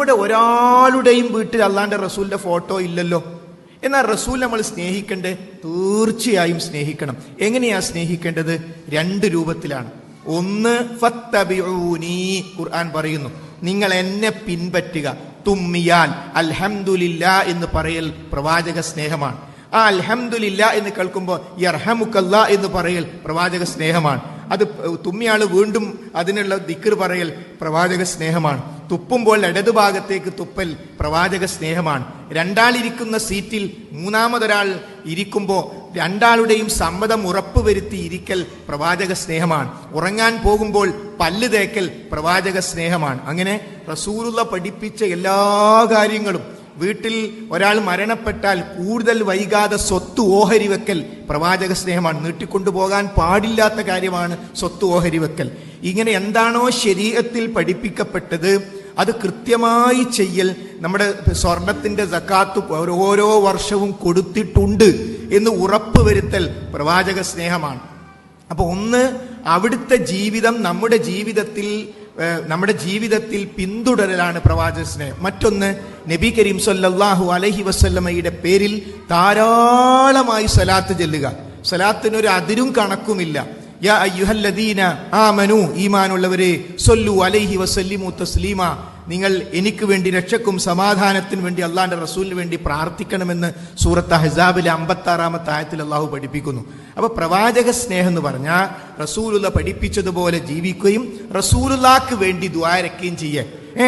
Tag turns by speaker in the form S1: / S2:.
S1: നമ്മുടെ ഒരാളുടെയും വീട്ടിൽ അള്ളാന്റെ റസൂലിന്റെ ഫോട്ടോ ഇല്ലല്ലോ. എന്നാൽ റസൂൽ നമ്മൾ സ്നേഹിക്കണ്ടേ? തീർച്ചയായും സ്നേഹിക്കണം. എങ്ങനെയാ സ്നേഹിക്കേണ്ടത്? രണ്ട് രൂപത്തിലാണ്. ഒന്ന് ഫത്തബിഊനി ഖുർആൻ പറയുന്നു. നിങ്ങൾ എന്നെ പിൻപറ്റുക. തുമ്മിയാൽ അൽഹംദുലില്ല എന്ന് പറയൽ പ്രവാചക സ്നേഹമാണ്. ആ അൽഹംദുലില്ല എന്ന് കേൾക്കുമ്പോൾ യർഹമുക്കല്ല എന്ന് പറയൽ പ്രവാചക സ്നേഹമാണ്. അത് തുമ്മിയാൾ വീണ്ടും അതിനുള്ള ദിക്കർ പറയൽ പ്രവാചക സ്നേഹമാണ്. തുപ്പുമ്പോൾ ഇടതുഭാഗത്തേക്ക് തുപ്പൽ പ്രവാചക സ്നേഹമാണ്. രണ്ടാളിരിക്കുന്ന സീറ്റിൽ മൂന്നാമതൊരാൾ ഇരിക്കുമ്പോൾ രണ്ടാളുടെയും സമ്മതം ഉറപ്പുവരുത്തി ഇരിക്കൽ പ്രവാചക സ്നേഹമാണ്. ഉറങ്ങാൻ പോകുമ്പോൾ പല്ല് തേക്കൽ പ്രവാചക സ്നേഹമാണ്. അങ്ങനെ റസൂലുള്ള പഠിപ്പിച്ച എല്ലാ കാര്യങ്ങളും വീട്ടിൽ ഒരാൾ മരണപ്പെട്ടാൽ കൂടുതൽ വൈകാതെ സ്വത്ത് ഓഹരി വെക്കൽ പ്രവാചക സ്നേഹമാണ് നീട്ടിക്കൊണ്ടുപോകാൻ പാടില്ലാത്ത കാര്യമാണ് സ്വത്ത് ഓഹരി വെക്കൽ ഇങ്ങനെ എന്താണോ ശരീരത്തിൽ പഠിപ്പിക്കപ്പെട്ടത് അത് കൃത്യമായി ചെയ്യൽ നമ്മുടെ സ്വർണത്തിന്റെ സക്കാത്ത് ഓരോ വർഷവും കൊടുത്തിട്ടുണ്ട് എന്ന് ഉറപ്പ് വരുത്തൽ പ്രവാചക സ്നേഹമാണ് അപ്പോൾ ഒന്ന് അവിടുത്തെ ജീവിതം നമ്മുടെ ജീവിതത്തിൽ നമ്മുടെ ജീവിതത്തിൽ പിന്തുടരലാണ് പ്രവാചക മറ്റൊന്ന് നബി കരീം സല്ലാഹു അലഹി വസല്ലമയുടെ പേരിൽ ധാരാളമായി സലാത്ത് ചെല്ലുക. സലാത്തിനൊരു അതിരും കണക്കുമില്ല. യാ അയ്യുഹല്ലദീന ഈമാനുള്ളവരെ സൊല്ലു അലൈഹി വസല്ലിമു തസ്ലീമ. നിങ്ങൾ എനിക്ക് വേണ്ടി രക്ഷക്കും സമാധാനത്തിന് വേണ്ടി അള്ളാന്റെ റസൂലിന് വേണ്ടി പ്രാർത്ഥിക്കണമെന്ന് സൂറത്ത് ഹസാബിലെ അമ്പത്താറാമത്തെ ആയത്തിൽ അള്ളാഹു പഠിപ്പിക്കുന്നു. അപ്പൊ പ്രവാചക സ്നേഹം എന്ന് പറഞ്ഞാൽ റസൂലുള്ള പഠിപ്പിച്ചതുപോലെ ജീവിക്കുകയും റസൂലുള്ളാക്ക് വേണ്ടി ദ്വാരക്കുകയും ചെയ്യേ.